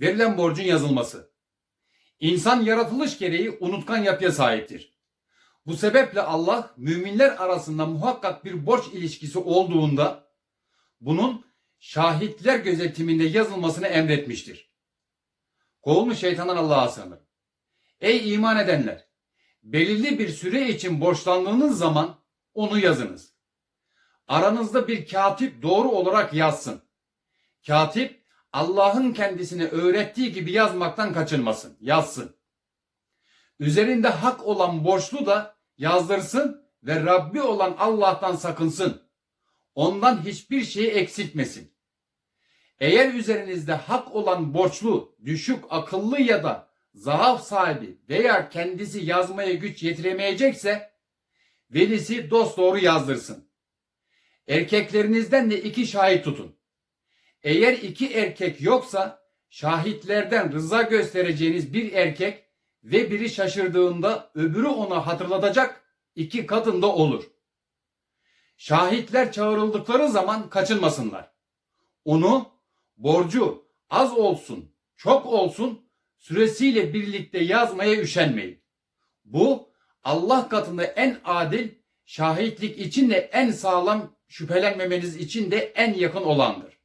verilen borcun yazılması. İnsan yaratılış gereği unutkan yapıya sahiptir. Bu sebeple Allah müminler arasında muhakkak bir borç ilişkisi olduğunda bunun şahitler gözetiminde yazılmasını emretmiştir. Kovulmuş şeytandan Allah'a sığınır. Ey iman edenler! Belirli bir süre için borçlandığınız zaman onu yazınız. Aranızda bir katip doğru olarak yazsın. Katip Allah'ın kendisine öğrettiği gibi yazmaktan kaçınmasın, yazsın. Üzerinde hak olan borçlu da yazdırsın ve Rabbi olan Allah'tan sakınsın. Ondan hiçbir şeyi eksiltmesin. Eğer üzerinizde hak olan borçlu, düşük akıllı ya da zaaf sahibi veya kendisi yazmaya güç yetiremeyecekse velisi dosdoğru yazdırsın. Erkeklerinizden de iki şahit tutun. Eğer iki erkek yoksa şahitlerden rıza göstereceğiniz bir erkek ve biri şaşırdığında öbürü ona hatırlatacak iki kadın da olur. Şahitler çağrıldıkları zaman kaçınmasınlar. Onu borcu az olsun, çok olsun süresiyle birlikte yazmaya üşenmeyin. Bu Allah katında en adil, şahitlik için de en sağlam, şüphelenmemeniz için de en yakın olandır.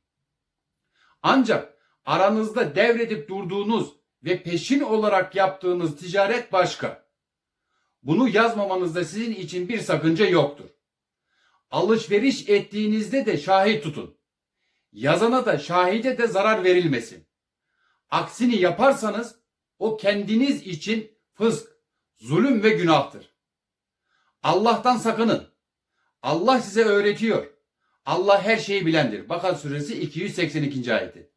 Ancak aranızda devredip durduğunuz ve peşin olarak yaptığınız ticaret başka. Bunu yazmamanızda sizin için bir sakınca yoktur. Alışveriş ettiğinizde de şahit tutun. Yazana da şahide de zarar verilmesin. Aksini yaparsanız o kendiniz için fısk, zulüm ve günahtır. Allah'tan sakının. Allah size öğretiyor. Allah her şeyi bilendir. Bakara suresi 282. ayeti.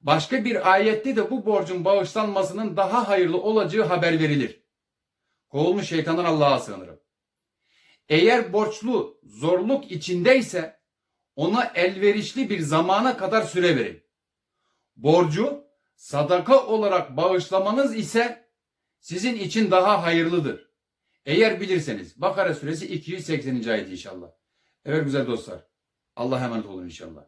Başka bir ayette de bu borcun bağışlanmasının daha hayırlı olacağı haber verilir. Kovulmuş şeytandan Allah'a sığınırım. Eğer borçlu zorluk içindeyse ona elverişli bir zamana kadar süre verin. Borcu sadaka olarak bağışlamanız ise sizin için daha hayırlıdır. Eğer bilirseniz Bakara suresi 280. ayet inşallah. Evet güzel dostlar. Allah'a emanet olun inşallah.